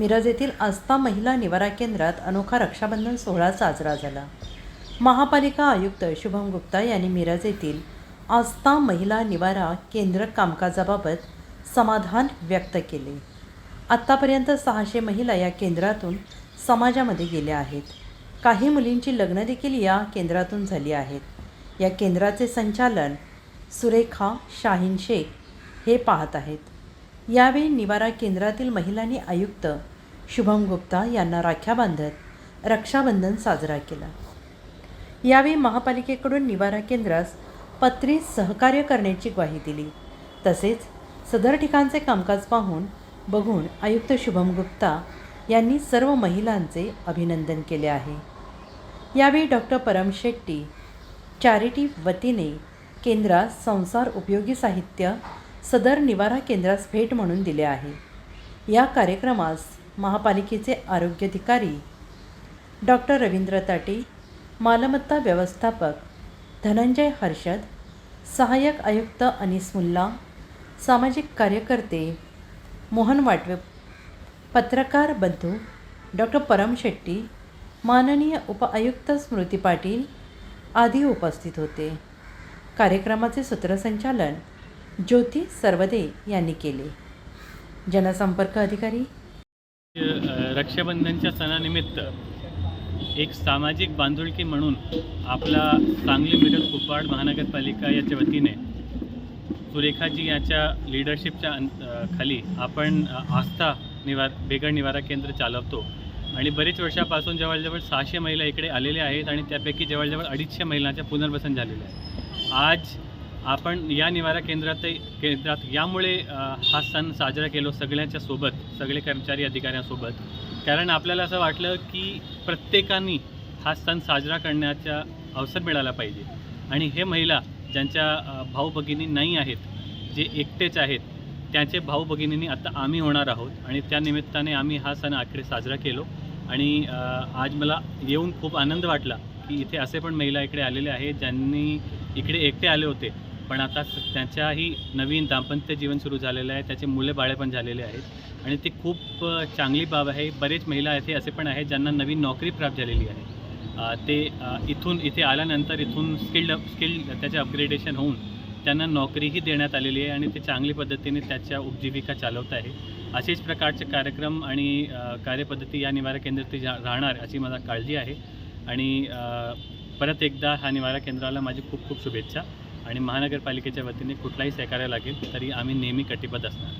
मिरज येथील आस्था महिला निवारा केंद्रात अनोखा रक्षाबंधन सोहळा साजरा झाला. महापालिका आयुक्त शुभम गुप्ता यांनी मिरज येथील आस्था महिला निवारा केंद्र कामकाजाबाबत समाधान व्यक्त केले. आत्तापर्यंत सहाशे महिला या केंद्रातून समाजामध्ये गेल्या आहेत. काही मुलींची लग्न देखील या केंद्रातून झाली आहेत. या केंद्राचे संचालन सुरेखा शाहीन शेख हे पाहत आहेत. यावेळी निवारा केंद्रातील महिलांनी आयुक्त शुभम गुप्ता यांना राख्या बांधत रक्षाबंधन साजरा केला. यावेळी महापालिकेकडून निवारा केंद्रास पत्री सहकार्य करण्याची ग्वाही दिली. तसेच सदर ठिकाणचे कामकाज पाहून बघून आयुक्त शुभम गुप्ता यांनी सर्व महिलांचे अभिनंदन केले आहे. यावेळी डॉक्टर परम शेट्टी चॅरिटी वतीने केंद्रास संसार उपयोगी साहित्य सदर निवारा केंद्रास भेट म्हणून दिले आहे. या कार्यक्रमास महापालिकेचे आरोग्याधिकारी डॉक्टर रवींद्र ताटे मालमत्ता व्यवस्थापक धनंजय हर्षद सहाय्यक आयुक्त अनिस मुल्ला सामाजिक कार्यकर्ते मोहन वाटवे पत्रकार बंधू डॉक्टर परम शेट्टी माननीय उपआयुक्त स्मृती पाटील आदी उपस्थित होते. कार्यक्रमाचे सूत्रसंचालन ज्योती सर्वदे यांनी केले. जनसंपर्क अधिकारी. रक्षाबंधनच्या सणानिमित्त एक सामाजिक बांधुळकी म्हणून आपला सांगली मिरज कुपवाड महानगरपालिका याच्या वतीने सुरेखाजी याच्या लिडरशिपच्या अं- खाली आपण आस्था निवार बेघर निवारा केंद्र चालवतो. आणि बरेच वर्षापासून जवळजवळ सहाशे महिला इकडे आलेल्या आहेत आणि त्यापैकी जवळजवळ अडीचशे महिलांच्या पुनर्वसन झालेलं आहे. आज आपण या निवारा केंद्रात केंद्रात यामुळे हा सण साजरा केलो सगळ्यांच्या सोबत सगळे कर्मचारी अधिकाऱ्यांसोबत. कारण आपल्याला असं वाटलं की प्रत्येकाने हा सण साजरा करण्याचा अवसर मिळाला पाहिजे. आणि हे महिला ज्यांच्या भाऊ भगिनी नाही आहेत जे एकटेच आहेत त्यांचे भाऊ भगिनींनी आता आम्ही होणार आहोत आणि त्या निमित्ताने आम्ही हा सण आकडे साजरा केलो. आणि आज मला येऊन खूप आनंद वाटला की इथे असे पण महिला इकडे आलेले आहेत ज्यांनी इकडे एकटे आले होते. पण आता स- त्यांच्याही नवीन दाम्पत्य जीवन सुरू झालेलं आहे त्याचे मुले बाळे पण झालेले आहेत. आणि ती खूप चांगली बाब आहे. बरेच महिला येथे असे पण आहेत ज्यांना नवीन नोकरी प्राप्त झालेली आहे. ते इथून इथे आल्यानंतर इथून स्किल्ड स्किल्ड त्याचे अपग्रेडेशन होऊन त्यांना नोकरीही देण्यात आलेली आहे आणि ते चांगली पद्धतीने त्याच्या उपजीविका चालवत आहे. असेच प्रकारचे कार्यक्रम आणि कार्यपद्धती या निवारा केंद्रात जा- राहणार अशी मला काळजी आहे. आणि परत एकदा हा निवारा केंद्राला माझी खूप खूप शुभेच्छा. आणि महानगरपालिकेच्या वतीने कुठलाही सहकार्य लागेल तरी आम्ही नेहमी कटिबद्ध असणार.